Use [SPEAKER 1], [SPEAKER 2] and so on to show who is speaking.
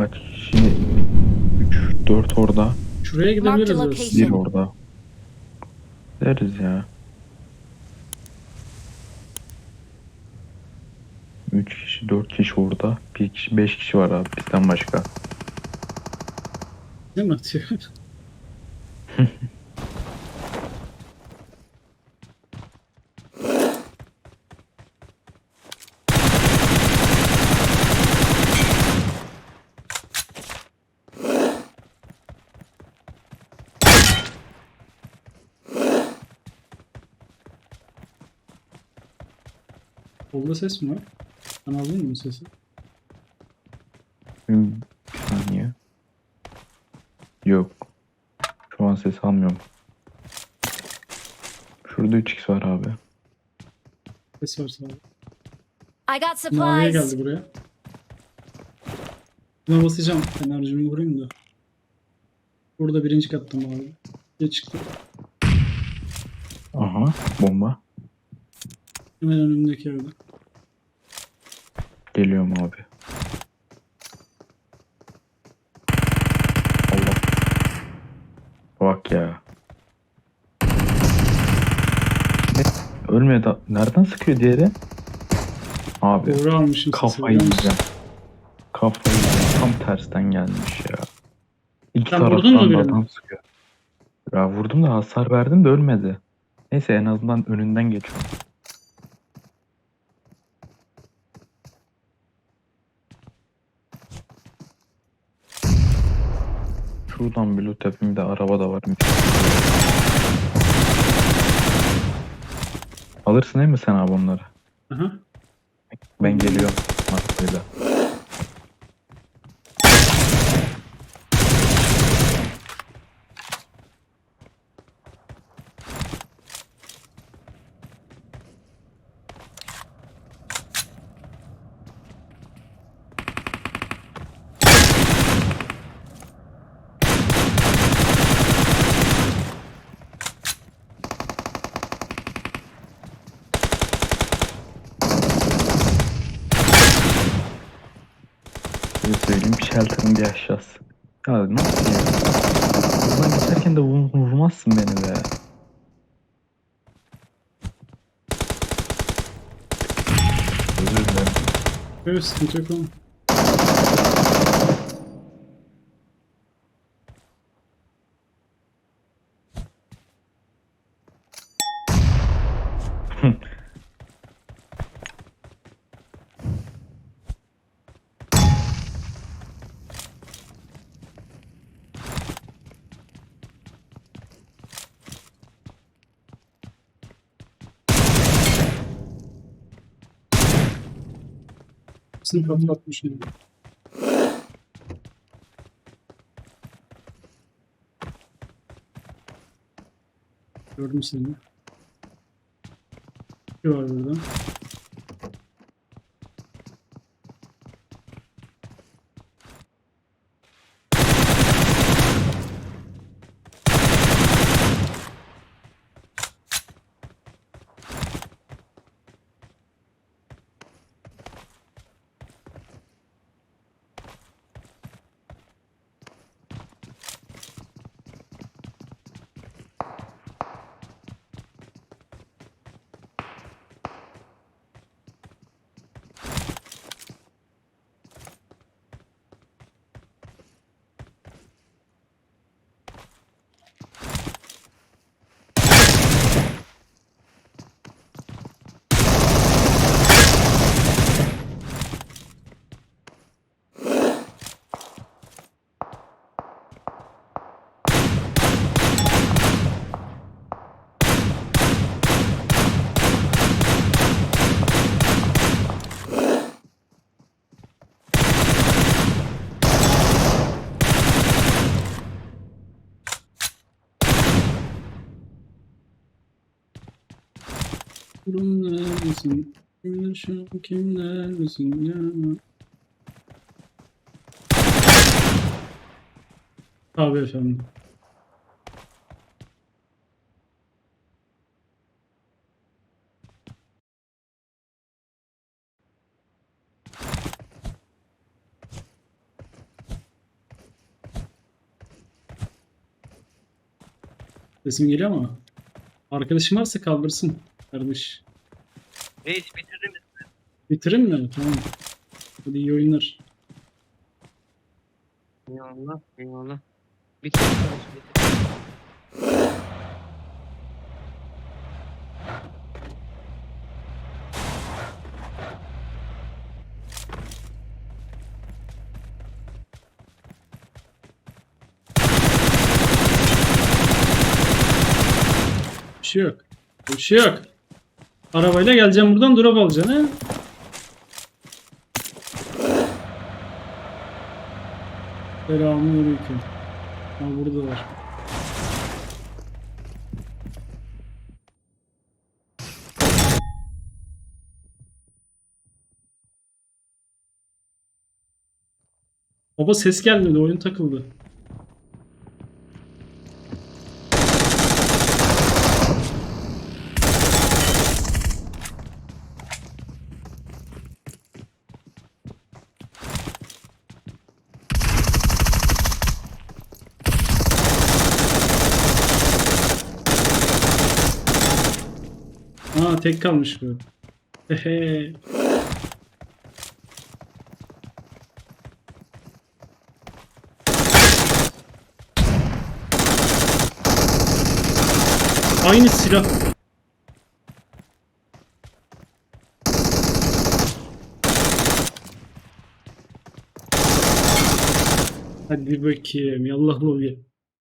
[SPEAKER 1] Kaç kişi? 3, 4 orada.
[SPEAKER 2] Şuraya gidebiliriz
[SPEAKER 3] Marked
[SPEAKER 2] biz.
[SPEAKER 3] location.
[SPEAKER 1] Bir orada. Deriz ya. 3 kişi, 4 kişi orada. 1 kişi, 5 kişi var abi bizden başka.
[SPEAKER 2] Değil mi atıyor? Solda ses mi var? Ben alayım mı sesi?
[SPEAKER 1] Hmm, Bir saniye. Yok. Şu an ses almıyorum. Şurada 3x var abi.
[SPEAKER 2] Ses var sağda.
[SPEAKER 3] I got
[SPEAKER 2] Maviye
[SPEAKER 3] supplies.
[SPEAKER 2] geldi buraya. Buna basacağım. Enerjimi vurayım da. Burada birinci katta mavi. Ne çıktı?
[SPEAKER 1] Aha bomba.
[SPEAKER 2] Hemen önümdeki evde.
[SPEAKER 1] Geliyorum abi. Allah. Bak ya. Ne? Ölmedi. Nereden sıkıyor diğeri? Abi
[SPEAKER 2] Doğru almışım.
[SPEAKER 1] kafayı yiyeceğim. Kafayı yiyeceğim. Tam tersten gelmiş ya. İki
[SPEAKER 2] Sen vurdun mu birini?
[SPEAKER 1] adam sıkıyor. Ya vurdum da hasar verdim de ölmedi. Neyse en azından önünden geçiyorum. Şuradan bir loot yapayım bir de araba da var. Alırsın değil mi sen abi onları?
[SPEAKER 2] Aha.
[SPEAKER 1] Ben geliyorum. Markayla. Bir söyleyeyim shelter'ın bir aşağısı. Ya nasıl ya? Buradan geçerken de vur, vurmazsın beni be. Özür dilerim.
[SPEAKER 2] Böyle sıkıntı yok oğlum. Patlatmış yani. Gördüm seni. Bir var burada. Kimler misin? Kimler şu kimler misin ya? Abi efendim. Sesim geliyor ama arkadaşım varsa kaldırsın kardeş.
[SPEAKER 4] Reis bitirdim.
[SPEAKER 2] Bitirin mi? Tamam. Hadi iyi oyunlar.
[SPEAKER 4] Eyvallah. Eyvallah. Bitir. bitir.
[SPEAKER 2] Bir şey yok. Bir şey yok. Arabayla geleceğim buradan drop alacaksın he? Selamünaleyküm. Ha burada var. Baba ses gelmedi, oyun takıldı. Aa tek kalmış bu. Aynı silah. Hadi bakayım. Yallah lobi.